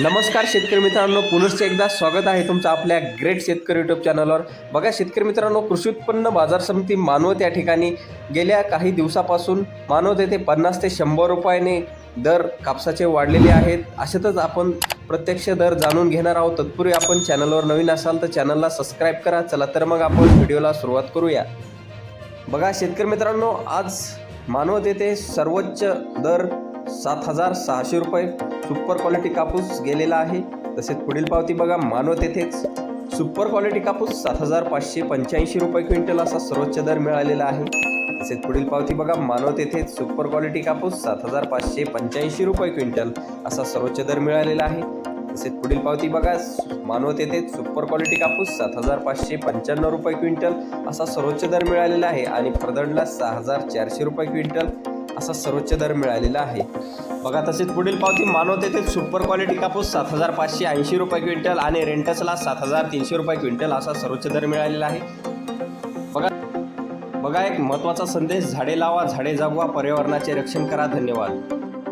नमस्कार शेतकरी मित्रांनो पुनश्च एकदा स्वागत आहे तुमचं आपल्या ग्रेट शेतकरी युट्यूब चॅनलवर बघा शेतकरी मित्रांनो कृषी उत्पन्न बाजार समिती मानवत या ठिकाणी गेल्या काही दिवसापासून मानवत येथे पन्नास ते शंभर रुपयाने दर कापसाचे वाढलेले आहेत. अशातच आपण प्रत्यक्ष दर जाणून घेणार आहोत. तत्पूर्वी आपण चॅनलवर नवीन असाल तर चॅनलला सबस्क्राईब करा. चला तर मग आपण व्हिडिओला सुरुवात करूया. बघा शेतकरी मित्रांनो आज मानवत येथे सर्वोच्च दर सात हजार सहाशे रुपये सुपर क्वालिटी कापूस गेलेला आहे. तसेच पुढील पावती बघा मानवत येथेच सुपर क्वालिटी कापूस सात हजार पाचशे पंच्याऐंशी रुपये क्विंटल असा सर्वोच्च दर मिळालेला आहे. तसेच पुढील पावती बघा मानवत येथेच सुपर क्वालिटी कापूस सात हजार पाचशे पंच्याऐंशी रुपये क्विंटल असा सर्वोच्च दर मिळालेला आहे. तसेच पुढील पावती बघा मानवत येथे सुपर क्वालिटी कापूस सात हजार पाचशे पंच्याण्णव रुपये क्विंटल असा सर्वोच्च दर मिळालेला आहे. आणि फरदडला सहा हजार चारशे रुपये क्विंटल असा सर्वोच्च दर मिळालेला आहे. बघा तसेच पुढील पावती मानवतेतील सुपर क्वालिटी कापूस सात हजार पाचशे ऐंशी रुपये क्विंटल आणि रेंटसला सात हजार तीनशे रुपये क्विंटल असा सर्वोच्च दर मिळालेला आहे. बघा बघा एक महत्त्वाचा संदेश झाडे लावा झाडे जगवा पर्यावरणाचे रक्षण करा धन्यवाद.